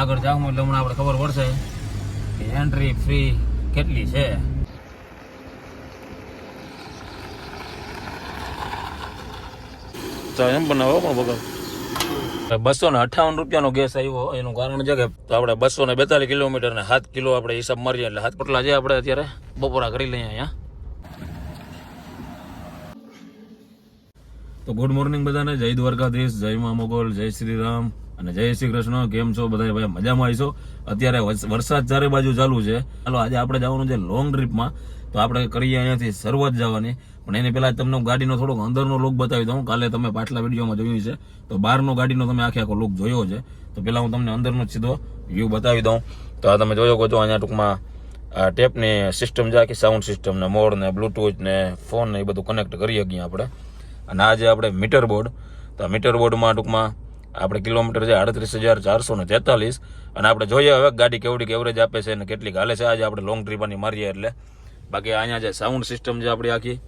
આગળ જાઉં એટલે હમણાં આપણે ખબર પડશે કે એન્ટ્રી ફ્રી કેટલી છે. તો એમ બનાવો પણ બગર બસો ને અઠાવન રૂપિયાનો ગેસ આવ્યો એનું કારણ છે કે આપણે બસો ને બેતાલીસ કિલોમીટર ને સાત કિલો આપણે હિસાબ મારીએ એટલે હાથ પટલા છે આપણે અત્યારે. બપોરા કરી લઈએ અહીંયા. તો ગુડ મોર્નિંગ બધાને. જય દ્વારકાધીશ જય મા મોગલ જય શ્રી રામ. અને જય શ્રી કૃષ્ણ, કેમ છો? બધા ભાઈ મજામાં આવીશો અત્યારે વરસાદ ચારે બાજુ ચાલુ છે. ચાલો, આજે આપણે જવાનું છે લોંગ ટ્રીપમાં તો આપણે કરીએ અહીંયાથી શરૂઆત જવાની. પણ એની પહેલાં તમને ગાડીનો થોડોક અંદરનો લુક બતાવી દઉં. કાલે તમે પાછલા વિડીયોમાં જોયું છે. તો બહારનો ગાડીનો તમે આખે આખો લુક જોયો છે. તો પહેલાં હું તમને અંદરનો સીધો વ્યૂ બતાવી દઉં. તો આ તમે જોયો છો અહીંયા ટૂંકમાં આ ટેપની સિસ્ટમ છે, આખી સાઉન્ડ સિસ્ટમ ને, મોડ ને બ્લૂટૂથ ને ફોન ને એ બધું કનેક્ટ કરી શકીએ આપણે. અને આ જે આપણે મીટર બોર્ડ તો મીટર બોર્ડમાં ટૂંકમાં આપણે કિલોમીટર છે આડત્રીસ હજાર ચારસો ને તેતાલીસ. અને આપણે જોઈએ હવે ગાડી કેવડી એવરેજ આપે છે અને કેટલીક હાલે છે. આજે આપણે લોંગ ટ્રીપની મારીએ એટલે. બાકી અહીંયા જે સાઉન્ડ સિસ્ટમ છે આપણી આખી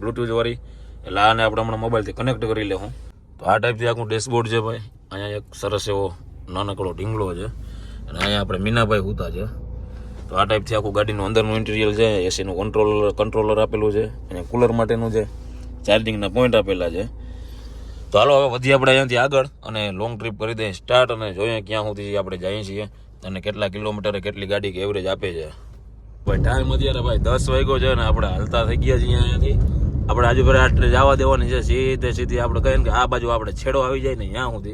બ્લુટૂથ વાળી, એટલે આને આપણે હમણાં મોબાઈલથી કનેક્ટ કરી લેવું. તો આ ટાઈપથી આખું ડેશબોર્ડ છે ભાઈ. અહીંયા એક સરસ એવો નાનકડો ઢીંગલો છે. અને અહીંયા આપણે મીનાભાઈ હુતા છે. તો આ ટાઈપથી આખું ગાડીનું અંદરનું ઇન્ટિરિયર છે. એસીનું કંટ્રોલર કંટ્રોલર આપેલું છે. અને કુલર માટેનું છે ચાર્જિંગના પોઈન્ટ આપેલા છે. તો હાલો, હવે વધીએ આપણે અહીંયાથી આગળ અને લોંગ ટ્રીપ કરી દઈએ સ્ટાર્ટ અને જોઈએ ક્યાં સુધી આપણે જઈએ છીએ અને કેટલા કિલોમીટરે કેટલી ગાડી કે એવરેજ આપે છે. ભાઈ ટાઈમ અત્યારે ભાઈ દસ વાગ્યો છે ને આપણે હાલતા થઈ ગયા છીએ અહીંયાથી. આપણે આજુબાજુ આટલે જવા દેવાની છે, સીધે સીધી આપણે કહીએ કે આ બાજુ આપણે છેડો આવી જાય ને ત્યાં સુધી.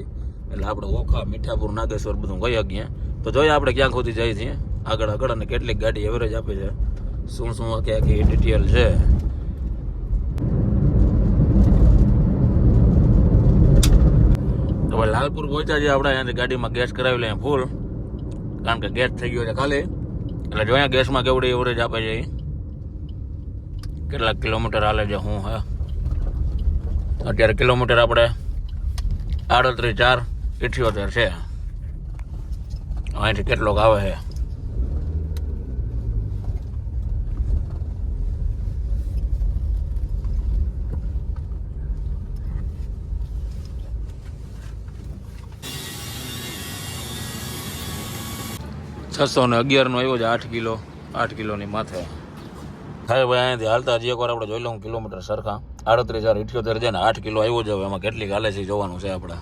એટલે આપણે ઓખા, મીઠાપુર, નાગેશ્વર બધું ગઈ શકીએ. તો જોઈએ આપણે ક્યાં સુધી જઈએ છીએ. આગળ આગળ અને કેટલીક ગાડી એવરેજ આપે છે. શું શું આખી આખી ડિટેલ છે? તો ભાઈ લાલપુર પહોંચ્યા છે આપણે. અહીંયાથી ગાડીમાં ગેસ કરાવી લઈએ ફૂલ કારણ કે ગેસ થઈ ગયો છે ખાલી. એટલે જોઈએ ગેસમાં કેવડી એવરેજ આપે છે. કેટલાક કિલોમીટર હાલે છે હું, હે. અત્યારે કિલોમીટર આપણે આડત્રીસ ચાર ઇઠ્યોતેર છે. અહીંથી કેટલોક આવે છે. છસો ને અગિયારનો આવ્યો છે, આઠ કિલો, આઠ કિલોની માથે. થાય ભાઈ અહીંયાથી હાલતા હજી એકવાર આપણે જોઈ લઉં કિલોમીટર સરખા. આડત્રીસ હજાર ઇઠ્યોતેર છે ને આઠ કિલો આવ્યો છે, હવે એમાં કેટલીક હાલે છે જોવાનું છે આપણે.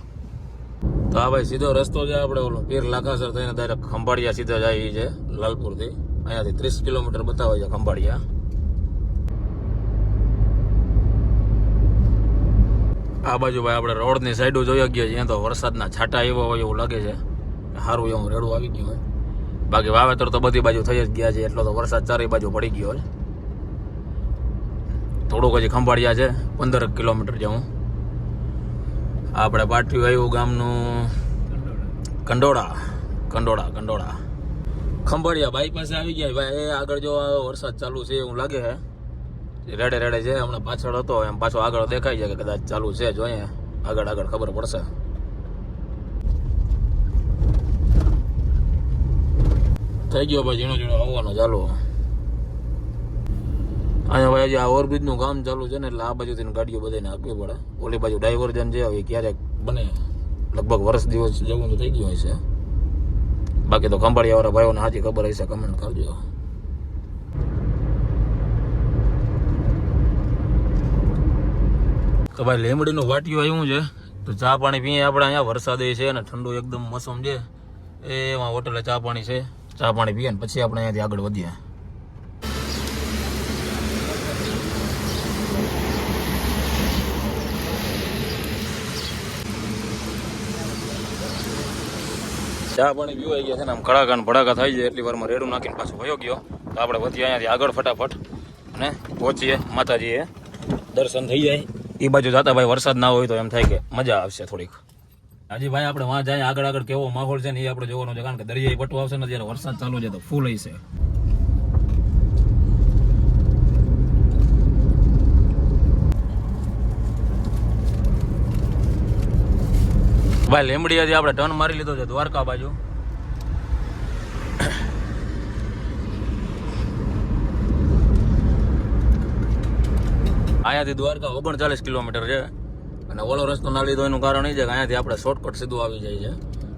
તો આ ભાઈ સીધો રસ્તો છે આપણે ઓલો પીર લાખાસર થઈને ડાયરેક્ટ ખંભાળિયા સીધા જાય છે, લાલપુરથી. અહીંયાથી ત્રીસ કિલોમીટર બતાવે છે ખંભાળિયા. આ બાજુ ભાઈ આપણે રોડની સાઈડો જોઈ ગયા છીએ તો વરસાદના છાંટા એવા હોય એવું લાગે છે. સારું એવું રેડું આવી ગયું હોય. બાકી વાવેતર તો બધી બાજુ થઈ જ ગયા છે, એટલો તો વરસાદ ચારે બાજુ પડી ગયો હોય થોડુંક હજી ખંભાળિયા છે, પંદર કિલોમીટર જેવું. આપણે પાટિયું આવ્યું ગામનું કંડોળા કંડોળા કંડોળા. ખંભાળિયા ભાઈ પાસે આવી ગયા ભાઈ, એ આગળ જો વરસાદ ચાલુ છે, એવું લાગે છે. રેડે રેડે છે, હમણાં પાછળ હતો, એમ પાછો આગળ દેખાય છે કે કદાચ ચાલુ છે, જોઈએ. આગળ આગળ ખબર પડશે. થઈ ગયો ભાઈ, ઝીણો ઝીણો આવવાનો ચાલુ. અહીંયા ભાઈ હજી આ ઓવરબ્રિજનું કામ ચાલુ છે ને, એટલે આ બાજુથી ગાડીઓ બધાને આપવી પડે. ઓલી બાજુ ડાયવર્જન છે હવે ક્યારેક બને. લગભગ વર્ષ દિવસ જવું તો થઈ ગયું હશે. બાકી તો ખંભાળિયાવાળા ભાઈઓને સાચી ખબર હશે કમેન્ટ કરજો. તો ભાઈ લીમડીનું વાટિયું આવ્યું છે. તો ચા પાણી પીએ આપણે, અહીંયા વરસાદ છે અને ઠંડુ એકદમ મોસમ છે. એમાં હોટલે ચા પાણી છે. ચા પાણી પીએ પછી આપણે અહીંયાથી આગળ વધીએ. ચા પાણી પીવાઈ ગયા છે આમ કડાકા ને ભડાકા જાય, એટલી વારમાં રેડું નાખીને પાછો વયો ગયો. તો આપણે વધીએ અહીંયાથી આગળ ફટાફટ અને પહોંચીએ માતાજીએ. દર્શન થઈ જાય. એ બાજુ જાતા ભાઈ વરસાદ ના હોય તો એમ થાય કે મજા આવશે થોડીક. હજી ભાઈ આપણે વાં જાય, આગળ આગળ કેવો માહોલ છે ને એ આપણે જોવાનો છે. કારણ કે દરિયાઈ પટ્ટો આવશે ને જ્યારે વરસાદ ચાલુ છે તો ફૂલ હશે. ભાઈ લીમડીયાથી આપણે ટર્ન મારી લીધો છે, દ્વારકા બાજુ. અહીંયાથી દ્વારકા ઓગણચાલીસ કિલોમીટર છે. અને ઓલો રસ્તો ના લીધો એનું કારણ એ છે કે અહીંયાથી આપણે શોર્ટકટ સીધું આવી જાય છે.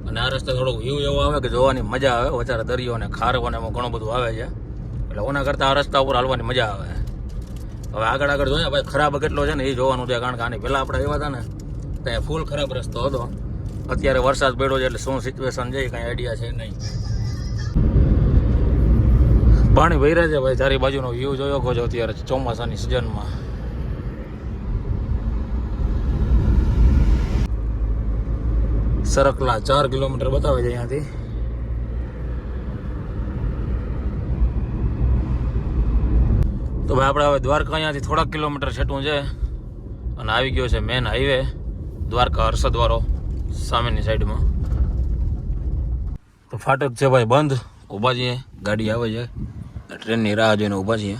અને આ રસ્તે થોડોક વ્યૂ એવો આવે કે જોવાની મજા આવે. વધારે દરિયો અને ખારો અને એમાં ઘણું બધું આવે છે. એટલે ઓના કરતાં આ રસ્તા ઉપર હાલવાની મજા આવે. હવે આગળ આગળ જોઈએ ભાઈ ખરાબ કેટલો છે ને એ જોવાનું છે કારણ કે આની પહેલાં આપણે આવ્યા હતા ને ત્યાં ફૂલ ખરાબ રસ્તો હતો. અત્યારે વરસાદ પડ્યો છે એટલે શું સિચ્યુએશન છે કાંઈ આઈડિયા છે નહીં. પાણી ભર્યા છે ભાઈ ચારી બાજુનો વ્યૂ જોયો છો અત્યારે ચોમાસાની સિઝનમાં સરકલા, ચાર કિલોમીટર બતાવે છે અહીંયાથી. તો ભાઈ, આપણે હવે દ્વારકા અહીંયાથી થોડાક કિલોમીટર છેટું છે અને આવી ગયો છે મેન હાઈવે દ્વારકા હર્ષદવાળો સામેની સાઈડમાં તો ફાટક છે ભાઈ, બંધ. ઊભા છીએ, ગાડી આવે છે. ટ્રેનની રાહ જોઈને ઊભા છીએ.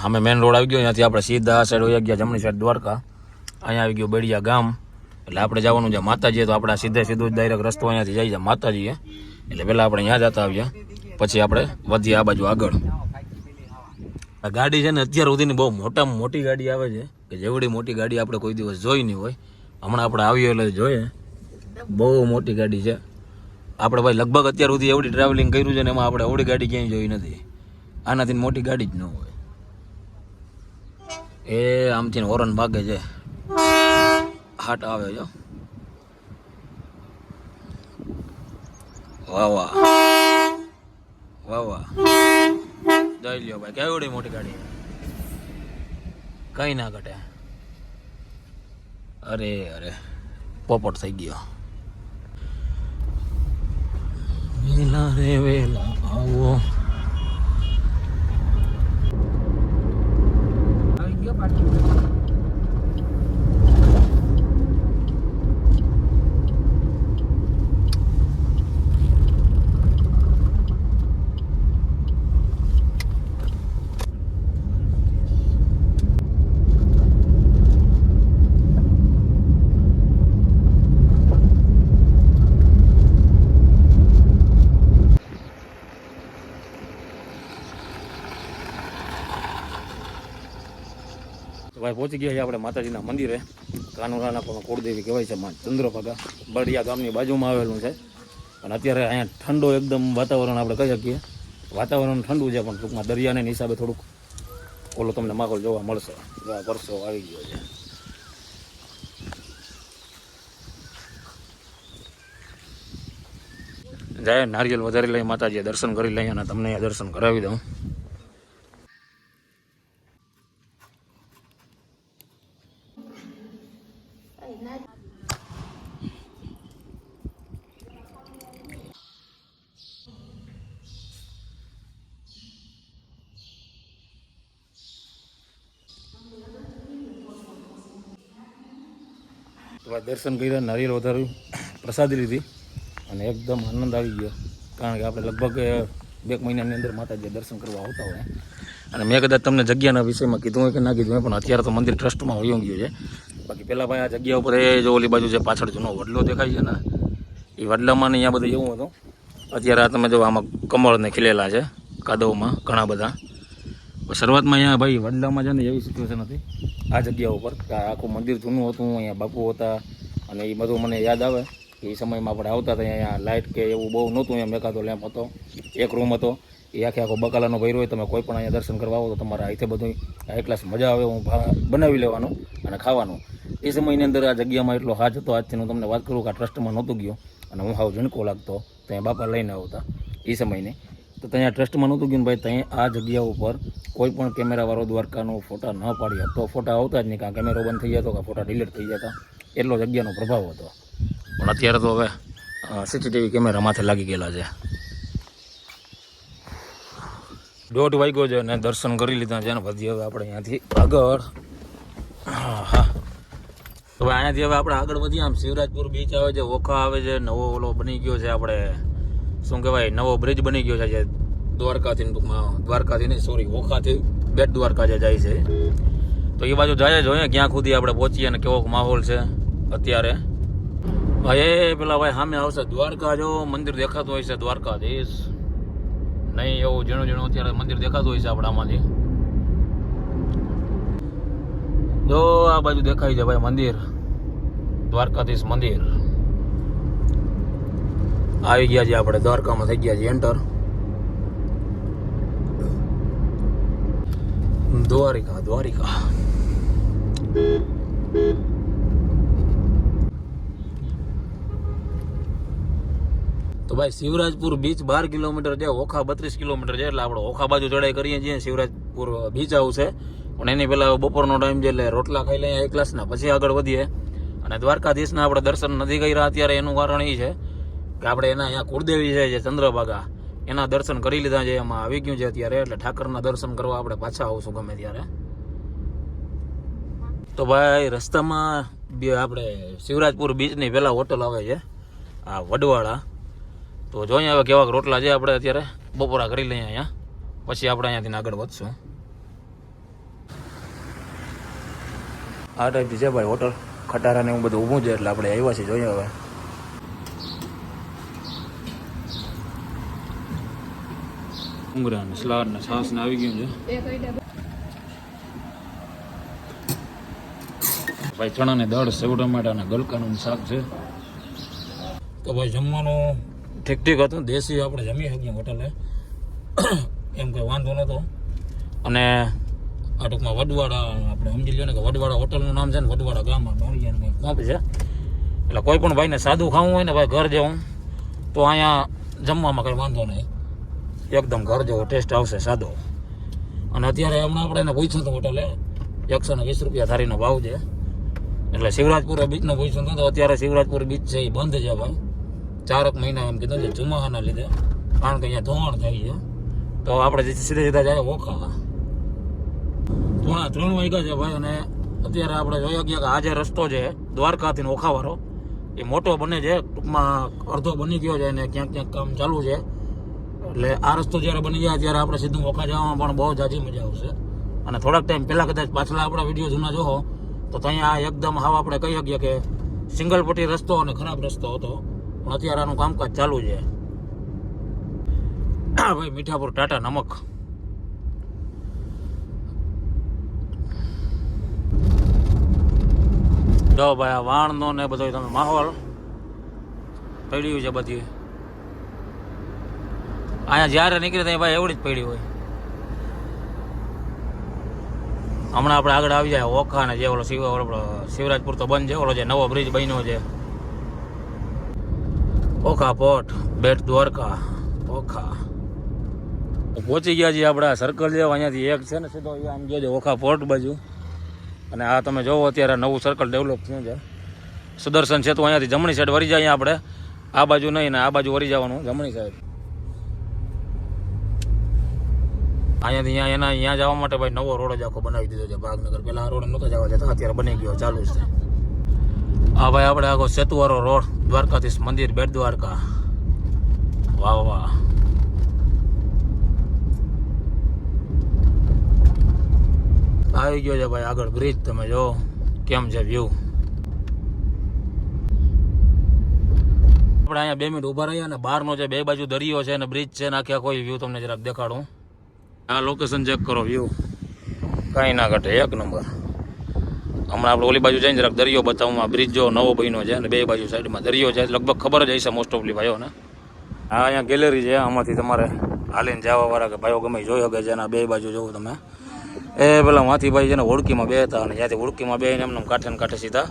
સામે મેન રોડ આવી ગયો, અહીંયાથી આપણે સીધા આ સાઈડ વયા ગયા જમણી સાઈડ દ્વારકા. અહીંયા આવી ગયો બેડિયા ગામ. એટલે આપણે જવાનું છે માતાજીએ, તો આપણે સીધે સીધું જ ડાયરેક્ટ રસ્તો અહીંયાથી જાય છે માતાજીએ. એટલે પહેલાં આપણે અહીંયા જતા આવ્યા પછી આપણે વધીએ આ બાજુ આગળ. આ ગાડી છે ને અત્યાર સુધીની બહુ મોટામાં મોટી ગાડી આવે છે, કે જેવડી મોટી ગાડી આપણે કોઈ દિવસ જોઈ નહીં હોય. હમણાં આપણે આવીએ એટલે જોઈએ. બહુ મોટી ગાડી છે. આપણે ભાઈ લગભગ અત્યાર સુધી એવડી ટ્રાવેલિંગ કર્યું છે ને એમાં આપણે એવડી ગાડી ક્યાંય જોઈ નથી. આનાથી મોટી ગાડી જ ન હોય. એ આમથી હોરન ભાગે છે. હાટ આવે જો વાહ વાહ. વાહ વાહ. જઈ લ્યો ભાઈ કેવડી મોટી ગાડી કઈ ના ઘટે. અરે અરે. પોપટ થઈ ગયો. વેલા રે, વેલા આવી. પહોંચી ગયા છે આપણે માતાજીના મંદિરે. કાનુરાના પણ કુળદેવી કહેવાય છે ચંદ્રભાગા. બળિયા ગામની બાજુમાં આવેલું છે. અને અત્યારે અહીંયા ઠંડો એકદમ વાતાવરણ આપણે કહી શકીએ. વાતાવરણ ઠંડુ છે, પણ ટૂંકમાં દરિયાને હિસાબે થોડુંક ઓલો તમને માહોલ જોવા મળશે. પરસો આવી ગયો છે. જાય, નારિયેલ વધારી લઈ માતાજીએ દર્શન કરી લઈએ અને તમને દર્શન કરાવી દઉં. તો દર્શન કર્યા નારિયેલ વધાર્યું, પ્રસાદી લીધી અને એકદમ આનંદ આવી ગયો. કારણ કે આપણે લગભગ બે મહિનાની અંદર માતાજી દર્શન કરવા આવતા હોય. અને મેં કદાચ તમને જગ્યાના વિષયમાં કીધું હોય કે ના કીધું હોય, પણ અત્યારે તો મંદિર ટ્રસ્ટમાં વયું ગયું છે. બાકી પહેલાં ભાઈ આ જગ્યા ઉપર એ જો ઓલી બાજુ જે પાછળ જૂનો વડલો દેખાય છે ને, એ વડલામાં ને અહીંયા બધું એવું હતું. અત્યારે આ તમે જો આમાં કમળને ખીલેલા છે, કાદવમાં ઘણા બધા. શરૂઆતમાં અહીંયા ભાઈ વડલામાં છે ને એવી સિચ્યુએશન હતી. આ જગ્યા ઉપર આખું મંદિર જૂનું હતું, અહીંયા બાપુ હતા અને એ બધું મને યાદ આવે. એ સમયમાં આપણે આવતા હતા અહીંયા લાઇટ કે એવું બહુ નહોતું એમ મેકાતો લેમ્પ હતો, એક રૂમ હતો. એ આખે આખો બકાલાનો ભર્યો હોય, તમે કોઈ પણ અહીંયા દર્શન કરવા આવો તો તમારે અહીંથી બધું હાઈ ક્લાસ મજા આવે, હું બનાવી લેવાનું અને ખાવાનું. એ સમયની અંદર આ જગ્યામાં એટલો હાજ હતો આજથી, હું તમને વાત કરું કે આ ટ્રસ્ટમાં નહોતું ગયો અને હું હાવ ઝણકો લાગતો તો ત્યાં બાપા લઈને આવતા. એ સમયને તો ત્યાં ટ્રસ્ટમાં નહોતું ગયું ભાઈ, ત્યાં આ જગ્યા ઉપર કોઈ પણ કેમેરાવાળો દ્વારકાનો ફોટા ન પાડ્યા. તો ફોટા આવતા જ નહીં કાં કેમેરો બંધ થઈ જતો કાં ફોટા ડિલીટ થઈ જતા. એટલો જગ્યાનો પ્રભાવ હતો. પણ અત્યારે તો હવે સીસીટીવી કેમેરા માથે લાગી ગયેલા છે. દોઢ વાગ્યો છે અને દર્શન કરી લીધા છે. અને પછી હવે આપણે અહીંયાથી આગળ, હા. હા હવે અહીંયાથી હવે આપણે આગળ વધીએ. આમ શિવરાજપુર બીચ આવે છે, ઓખા આવે છે, નવો ઓલો બની ગયો છે આપણે. શું કહેવાય, નવો બ્રિજ બની ગયો છે જે દ્વારકાથી ટૂંકમાં, દ્વારકાથી નહીં સોરી ઓખાથી બેટ દ્વારકા જે જાય છે. તો એ બાજુ જાય જોઈએ ક્યાં સુધી આપણે પહોંચીએ અને કેવો માહોલ છે અત્યારે. ભાઈ પેલા ભાઈ સામે આવશે દ્વારકા, જો મંદિર દેખાતું હોય છે દ્વારકાધીશ. નહીં, એવું ઝીણું ઝીણું અત્યારે મંદિર દેખાતું હોય છે આપણે આમાંથી. જો આ બાજુ દેખાય છે ભાઈ મંદિર, દ્વારકાધીશ મંદિર. આવી ગયા છે, આપણે દ્વારકામાં થઈ ગયા છે એન્ટર દ્વારિકા દ્વારિકા. તો ભાઈ શિવરાજપુર બીચ બાર કિલોમીટર છે, ઓખા બત્રીસ કિલોમીટર છે, એટલે આપણે ઓખા બાજુ ચડાઈ કરીએ છીએ, શિવરાજપુર બીચ આવશે પણ એની પહેલા બપોરનો ટાઈમ છે, એટલે રોટલા ખાઈ લઈએ, એક ક્લાસના પછી આગળ વધીએ. અને દ્વારકાધીશના આપણે દર્શન નથી કર્યા, અત્યારે એનું કારણ એ છે કે આપણે એના અહીંયા કુળદેવી છે, જે ચંદ્રભાગા, એના દર્શન કરી લીધા છે, એમાં આવી ગયું છે અત્યારે, એટલે ઠાકરના દર્શન કરવા આપણે પાછા આવશું ગમે ત્યારે. તો ભાઈ, રસ્તામાં બે આપણે શિવરાજપુર બીચની પહેલાં હોટલ આવે છે, આ વડવાળા. તો જોઈએ હવે કેવા રોટલા છે આપણે અત્યારે, બપોરા કરી લઈએ અહીંયા. પછી આપણે અહીંયાથી આગળ વધશું. આ ટાઈપથી છે ભાઈ હોટલ, ખટારા ને એવું બધું ઊભું છે, એટલે આપણે આવ્યા છીએ, જોઈએ હવે. ઉંગરા ને સલાડ છાસ ને આવી ગયું છે. ભાઈ ચણા ને દાળ, સેવ, ટમાટા ને ગલકાનું શાક છે. તો ભાઈ, જમવાનું ઠીક ઠીક હતું. દેશી આપણે જમી શકીએ હોટલે. એમ કંઈ વાંધો નહોતો અને આ ટૂંકમાં વડવાડા, આપણે સમજી લઈએ ને કે વડવાડા હોટલનું નામ છે ને, વડવાડા ગામમાં બાળિયાનું કોપ છે. એટલે કોઈ પણ ભાઈને સાદું ખાવું હોય ને, ભાઈ, ઘર જવું, તો અહીંયા જમવામાં કંઈ વાંધો નહીં. એકદમ ઘર જેવો ટેસ્ટ આવશે સાદો. અને અત્યારે હમણાં આપણે એને પૂછ્યું હતું હોટલે એકસો ને વીસ રૂપિયા થારીનો ભાવ છે. એટલે શિવરાજપુર બીચનો પૂછ્યું હતું. તો અત્યારે શિવરાજપુર બીચ છે એ બંધ છે ભાઈ. ચારક મહિના એમ કીધું છે ચોમાસાના લીધે. કારણ કે અહીંયા ધોવાણ થાય છે. તો આપણે સીધે સીધા જાય ઓખા પોણા ત્રણ વાગ્યા છે ભાઈ અને અત્યારે આપણે જોઈ શકીએ કે આ જે રસ્તો છે દ્વારકાથી ઓખાવાળો. એ મોટો બને છે. ટૂંકમાં અડધો બની ગયો છે અને ક્યાંક ક્યાંક કામ ચાલુ છે. એટલે આ રસ્તો જ્યારે બની જાય ત્યારે આપણે સીધું ઓખા જવામાં પણ બહુ જાજી મજા આવશે. અને થોડાક ટાઈમ પહેલાં કદાચ પાછલા આપણા વીડિયો જૂના જોવો, તો ત્યાં એકદમ હાવ આપણે કહી શકીએ કે સિંગલ પટ્ટી રસ્તો અને ખરાબ રસ્તો હતો. પણ અત્યારે આનું કામકાજ ચાલુ છે. ભાઈ, મીઠાપુર, ટાટા, નમક. જો ભાઈ, આ વાણનો ને બધો તમે માહોલ, પડ્યું છે બધી. અહીંયા જ્યારે નીકળે ત્યાં ભાઈ એવડી જ પડી હોય. હમણાં આપણે આગળ આવી જાય ઓખા ને જે ઓલો શિવ શિવરાજપુર તો બંધ છે, ઓલો જે નવો બ્રિજ બન્યો છે. ઓખા પોર્ટ બેટ દ્વારકા, ઓખા. પહોંચી ગયા છીએ આપણા સર્કલ જેવા, અહીંયાથી એક છે ને સીધો આમ જોજો ઓખા પોર્ટ બાજુ. અને આ તમે જોવો અત્યારે નવું સર્કલ ડેવલપ થયું છે. સુદર્શન છે તો અહીંયાથી જમણી સાઈડ વળી જાય આપણે. આ બાજુ નહીં ને આ બાજુ વળી જવાનું જમણી સાઈડ અહીંયાથી અહીંયા એના અહીંયા જવા માટે ભાઈ નવો રોડ જ આખો બનાવી દીધો છે ભાગનગર પહેલાં આ રોડ નહોતો જવા જતા અત્યારે બની ગયો, ચાલુ છે. આ ભાઈ આપણે આખો સેતુવાળો રોડ, દ્વારકાધીશ મંદિર, બેટ દ્વારકા. વાહ વાહ. આવી ગયો છે ભાઈ આગળ બ્રિજ તમે જો કેમ છે વ્યૂ આપણે અહીંયા બે મિનિટ ઊભા રહ્યા ને બહારનો જે બે બાજુ દરિયો છે અને બ્રિજ છે નાખ્યા કોઈ વ્યૂ તમને જરાક દેખાડું. આ લોકેશન ચેક કરો વ્યૂ કાંઈ ના ઘટે, એક નંબર હમણાં આપણે ઓલી બાજુ જઈને જરાક દરિયો બતાવું આ બ્રિજ જો નવો બન્યો છે અને બે બાજુ સાઈડમાં દરિયો છે, લગભગ ખબર જ હશે મોસ્ટ ઓફલી ભાઈઓને. આ અહીંયા ગેલેરી છે, આમાંથી તમારે હાલીને જવાવાળા કે ભાઈઓ ગમે જોઈ શકે છે અને બે બાજુ જોવો તમે. એ પેલા માથી ભાઈ છે ને હોડકીમાં બે હતા અને જ્યાંથી હોડકીમાં બે એમને કાંઠે ને કાંઠે સીધા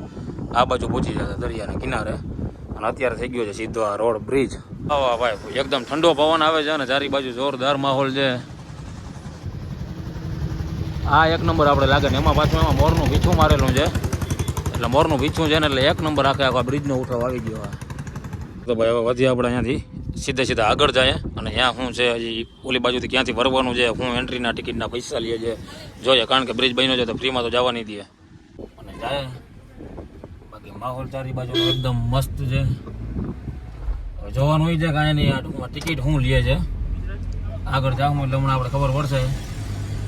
આ બાજુ પહોંચી જતા દરિયાના કિનારે. અને અત્યારે થઈ ગયો છે સીધો આ રોડ બ્રિજ વાહ ભાઈ, એકદમ ઠંડો પવન આવે છે અને ચારી બાજુ જોરદાર માહોલ છે. આ એક નંબર આપણે લાગે ને એમાં પાછું એમાં મોરનું પીછું મારેલું છે. એટલે મોરનું પીછું છે ને એટલે એક નંબર આખે આખા બ્રિજનો ઉઠાવ આવી ગયો તો ભાઈ હવે વધી આપણે અહીંયાથી. સીધે સીધા આગળ જાય અને ત્યાં શું છે, હજી ઓલી બાજુથી ક્યાંથી ભરવાનું છે, હું એન્ટ્રીના ટિકિટના પૈસા લઈએ છે જોઈએ, કારણ કે બ્રિજ બન્યો છે તો ફ્રીમાં તો જવા નહીં દે અને જાય. બાકી માહોલ ચારી બાજુ એકદમ મસ્ત છે. જોવાનું હોય છે કાંઈ નહીં, આ ટૂંકમાં ટિકિટ શું લે છે. આગળ જાઉં એટલે હમણાં આપણે ખબર પડશે.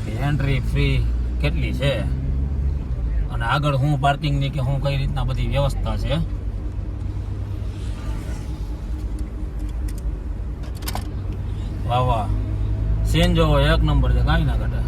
કે એન્ટ્રી ફ્રી કેટલી છે? અને આગળ હું પાર્કિંગની કે હું કઈ રીતના બધી વ્યવસ્થા છે? વાહ વાહ. સીન જોવો, એક નંબર છે, કાંઈ ના ઘટે.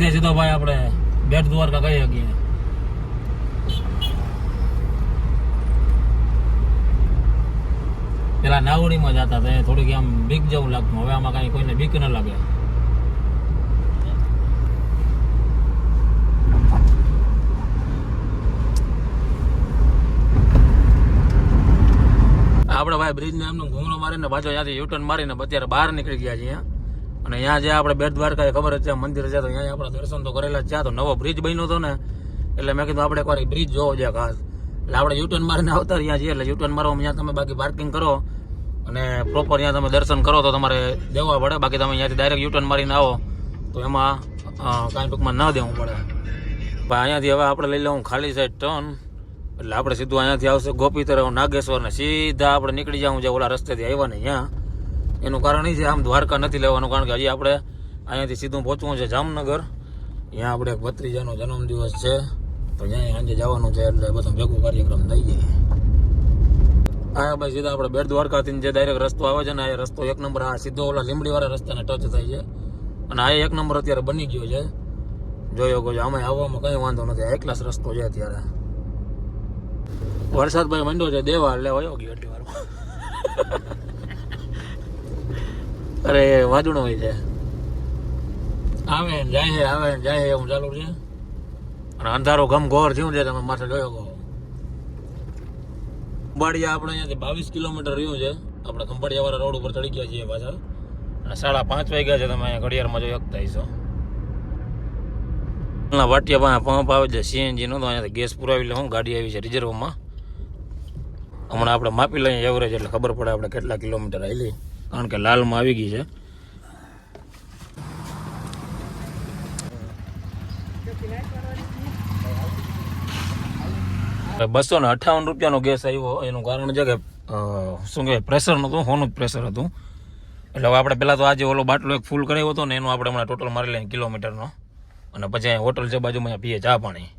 સીધે સીધો ભાઈ આપણે બેટ દ્વારકા કઈ શકીએ પેલા નાવડીમાં જતા હતા થોડીક આમ બીક જેવું લાગતું. હવે આમાં કઈ કોઈને બીક ન લાગે. આપણે ભાઈ બ્રિજ ને એમનું ઘૂંઘરો મારીને પાછો ત્યાંથી યુટર્ન મારીને અત્યારે બહાર નીકળી ગયા છીએ. અને અહીંયા જે આપણે બેટ દ્વારકા એ ખબર જ છે, મંદિર છે, તો અહીંયા આપણે દર્શન તો કરેલા છે. તો નવો બ્રિજ બન્યો હતો ને. એટલે મેં કીધું આપણે એકવાર બ્રિજ જોવો છે ખાસ. એટલે આપણે યુટર્ન મારીને આવતા રહ્યા છીએ, એટલે યુટર્ન મારો અહીંયા તમે બાકી પાર્કિંગ કરો. અને પ્રોપર અહીંયા તમે દર્શન કરો તો તમારે દેવા પડે. બાકી તમે અહીંયાથી ડાયરેક્ટ યુટર્ન મારીને આવો. તો એમાં કાંઈ ટૂંકમાં ન દેવું પડે. પણ અહીંયાથી હવે આપણે લઈ લઉં ખાલી સાઈડ ટર્ન એટલે આપણે સીધું અહીંયાથી આવશે ગોપી તરફ નાગેશ્વર ને સીધા આપણે નીકળી જવું જે ઓલા રસ્તેથી આવ્યા ને અહીંયા એનું કારણ એ છે, આમ દ્વારકા નથી લેવાનું, કારણ કે હજી આપણે અહીંયાથી સીધું પહોંચવું છે જામનગર. અહીંયા આપણે ભત્રીજાનો જન્મદિવસ છે. તો અહીંયા સાંજે જવાનું છે એટલે બધું ભેગું કાર્યક્રમ થઈ જાય. આ ભાઈ સીધા આપણે બેટ દ્વારકાથી જે ડાયરેક્ટ રસ્તો આવે છે ને, આ રસ્તો એક નંબર, આ સીધો ઓલા લીમડી વાળા રસ્તાને ટચ થાય છે. અને આ એક નંબર અત્યારે બની ગયો છે. જોયો ગયો આમાં આવવામાં કંઈ વાંધો નથી. આ એકલાસ રસ્તો છે અત્યારે. વરસાદ ભાઈ મંડો છે દેવા એટલે વયો ગયો એટલી વારમાં. અરે, વાજણો હોય છે. આવે ને જાય છે, આવે ને જાય છે, એવું ચાલુ છે. અને અંધારો ગમ ઘોર થયું છે, તમે માથે જોયો ગો ખંભાળિયા આપણે અહીંયાથી બાવીસ કિલોમીટર રહ્યું છે. આપણે ખંભાળિયાવાળા રોડ ઉપર ચડી ગયા છીએ પાછા. અને સાડા પાંચ વાગ્યા છે, તમે અહીંયા ઘડિયાળમાં જોઈ શકતા ના, વાટિયા પાસે પંપ આવે છે, સીએનજી નો, તો અહીંયાથી ગેસ પુરાવી લે, હું, ગાડી આવી છે રિઝર્વમાં. હમણાં આપણે માપી લઈએ એવરેજ, એટલે ખબર પડે આપણે કેટલા કિલોમીટર આવેલી કારણ કે લાલમાં આવી ગઈ છે. બસો ને અઠાવન રૂપિયાનો ગેસ આવ્યો એનું કારણ છે કે શું કહેવાય પ્રેશર નહોતું, હોનું પ્રેશર હતું. એટલે હવે આપણે પહેલાં તો આજે ઓલો બાટલો એક ફૂલ કરાવ્યો હતો ને એનું આપણે હમણાં ટોટલ મારી લઈએ કિલોમીટરનો. અને પછી અહીંયા હોટલ છે, બાજુમાં અહીંયા પીએ ચા પાણી.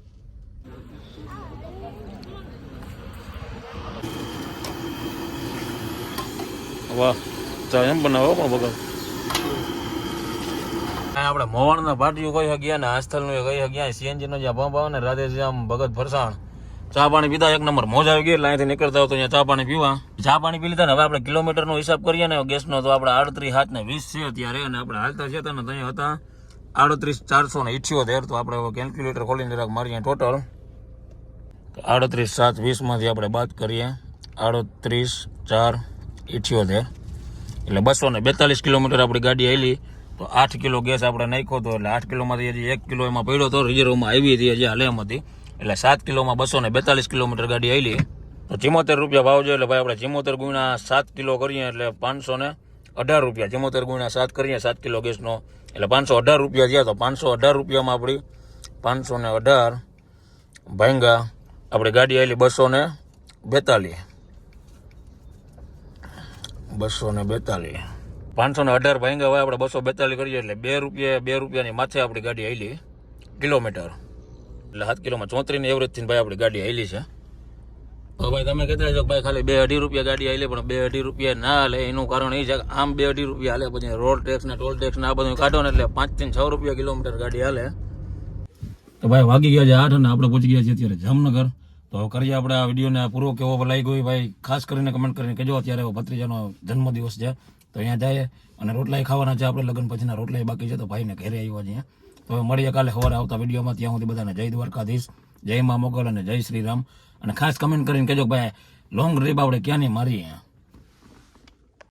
વાહ. ચા એમ બનાવો પણ વગર આપણે મોવાણના પાટિયું કઈ હગ્યા ને આસ્થલનું કઈ હગ્યા સીએનજી નો જ્યાં પંપ આવે ને રાધે ભગત ફરસાણ ચા પાણી પીધા, એક નંબર. મોજ આવી ગઈ એટલે અહીંથી નીકળતા હોય તો ચા પાણી પીવા. ચા પાણી પી લીધા ને હવે આપણે કિલોમીટરનો હિસાબ કરીએ ને, ગેસનો, તો આપણે આડત્રીસ હાથ ને વીસ છે અત્યારે અને આપણે હાલતા છે ને ત્યાં હતા આડત્રીસ ચારસો ને ઇઠ્યોતેર, તો આપણે કેલ્ક્યુલેટર ખોલીને જરાક મારીએ ટોટલ આડત્રીસ સાત વીસમાંથી આપણે બાદ કરીએ. આડત્રીસ ચાર ઇઠ્યોતેર. એટલે બસો ને બેતાલીસ કિલોમીટર આપણી ગાડી આવેલી તો આઠ કિલો ગેસ આપણે નાખ્યો હતો એટલે આઠ કિલોમાંથી હજી એક કિલો એમાં પડ્યો હતો. રિઝર્વમાં આવી હતી હજી હાલે એમ હતી. એટલે સાત કિલોમાં બસો ને બેતાલીસ કિલોમીટર ગાડી આવેલી તો ચિમોતેર રૂપિયા ભાવ છે એટલે ભાઈ આપણે ચિમોતેર ગુણ્યા સાત કિલો કરીએ એટલે પાંચસો ને અઢાર રૂપિયા. ચિમોતેર ગુણ્યા સાત કરીએ, સાત કિલો ગેસનો. એટલે પાંચસો અઢાર રૂપિયા થયા તો પાંચસો અઢાર રૂપિયામાં આપણી પાંચસો ને અઢાર ભાંગા. આપણી ગાડી આવેલી બસો ને બેતાલીસ. બસો ને બેતાલીસ. પાંચસો ને અઢાર ભાંગા હોય, આપણે બસો બેતાલીસ કરીએ એટલે બે રૂપિયા, બે રૂપિયાની માથે આપણી ગાડી આવેલી કિલોમીટર. એટલે સાત કિલોમાં ચોત્રીની એવરેજથી ભાઈ આપણી ગાડી આવેલી છે. ભાઈ તમે કહેતા છો ભાઈ ખાલી બે અઢી રૂપિયા ગાડી આવેલી પણ બે અઢી રૂપિયા ના હાલે, એનું કારણ એ છે કે આમ બે અઢી રૂપિયા હાલે, પછી રોડ ટેક્સ ને ટોલ ટેક્સ ને આ બધું કાઢો ને એટલે પાંચથી છ રૂપિયા કિલોમીટર ગાડી હાલે. તો ભાઈ વાગી ગયા છે આઠ અને આપણે પહોંચી ગયા છીએ અત્યારે જામનગર. તો કરીએ આપણે આ વિડીયોને પૂરો કેવો લાગ્યો હોય ભાઈ? ખાસ કરીને કમેન્ટ કરીને કહેજો. અત્યારે ભત્રીજાનો જન્મદિવસ છે. તો અહીંયા જઈએ અને રોટલાય ખાવાના છે આપણે. લગ્ન પછીના રોટલાય બાકી છે. તો ભાઈને ઘરે આવ્યા છીએ તો મળીએ કાલે સવારે આવતા વિડીયોમાં. ત્યાં સુધી બધાને જય દ્વારકાધીશ, જય મા મોગલ અને જય શ્રી રામ અને ખાસ કમેન્ટ કરીને કહેજો ભાઈ લોંગ ટ્રીપ આપણે ક્યાંની મારી અહીંયા?